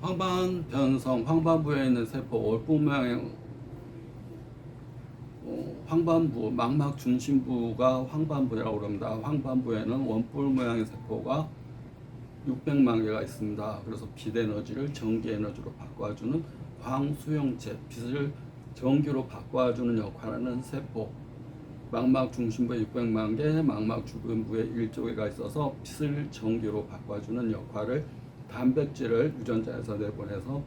황반 변성, 황반부에 있는 세포 모양의 어, 황반부, 망막 중심부가 황반부라고 그럽니다. 황반부에는 원뿔 모양의 세포가 600만 개가 있습니다. 그래서 빛 에너지를 전기 에너지로 바꿔주는 광수용체, 빛을 전기로 바꿔주는 역할을 하는 세포. 망막 중심부에 600만 개, 망막 주변부에 1조 개가 있어서 빛을 전기로 바꿔주는 역할을 단백질을 유전자에서 내보내서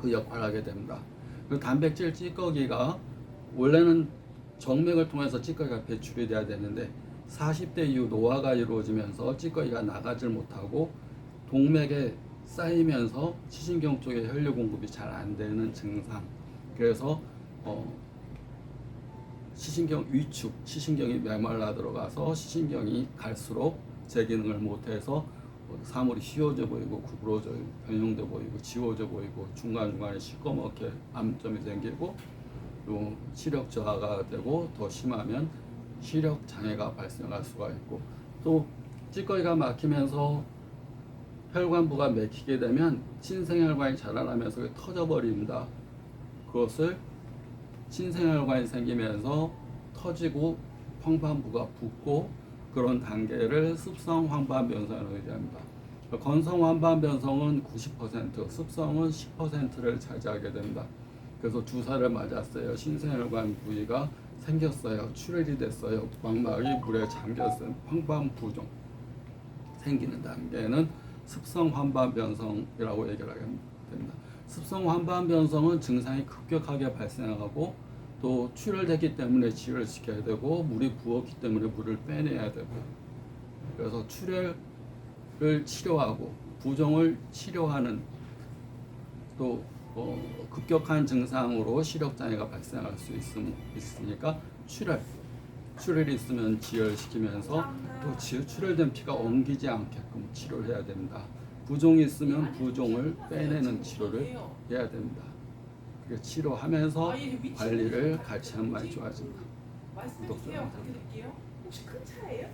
그 역할을 하게 됩니다. 그 단백질 찌꺼기가 원래는 정맥을 통해서 찌꺼기가 배출이 돼야 되는데 40대 이후 노화가 이루어지면서 찌꺼기가 나가질 못하고 동맥에 쌓이면서 시신경 쪽에 혈류 공급이 잘 안 되는 증상. 그래서 어, 시신경 위축, 시신경이 메말라 들어가서 시신경이 갈수록 제 기능을 못해서 사물이 휘어져 보이고 구부러져 변형돼 보이고 지워져 보이고 중간중간에 시꺼멓게 암점이 생기고 또 시력 저하가 되고 더 심하면 시력 장애가 발생할 수가 있고 또 찌꺼기가 막히면서 혈관부가 막히게 되면 신생혈관이 자라나면서 터져버립니다. 그것을 신생혈관이 생기면서 터지고 황반부가 붓고 그런 단계를 습성 황반 변성이라고 얘기합니다. 건성 황반 변성은 90%, 습성은 10%를 차지하게 됩니다. 그래서 주사를 맞았어요. 신생혈관 부위가 생겼어요. 출혈이 됐어요. 망막이 물에 잠겼어요. 황반 부종 생기는 단계는 습성 환반 변성이라고 얘기를 하게 됩니다. 습성 환반 변성은 증상이 급격하게 발생하고 또 출혈됐기 때문에 치료를 시켜야 되고 물이 부었기 때문에 물을 빼내야 되고 그래서 출혈을 치료하고 부종을 치료하는 또 어, 급격한 증상으로 시력 장애가 발생할 수 있음, 있으니까 출혈 출혈이 있으면 지혈시키면서 또 지- 출혈된 피가 엉기지 않게끔 치료를 해야 됩니다. 부종이 있으면 부종을 빼내는 치료를 해야 됩니다. 치료하면서 관리를 같이 하면 많이 좋아집니다. 구독자. 혹시 큰 차예요?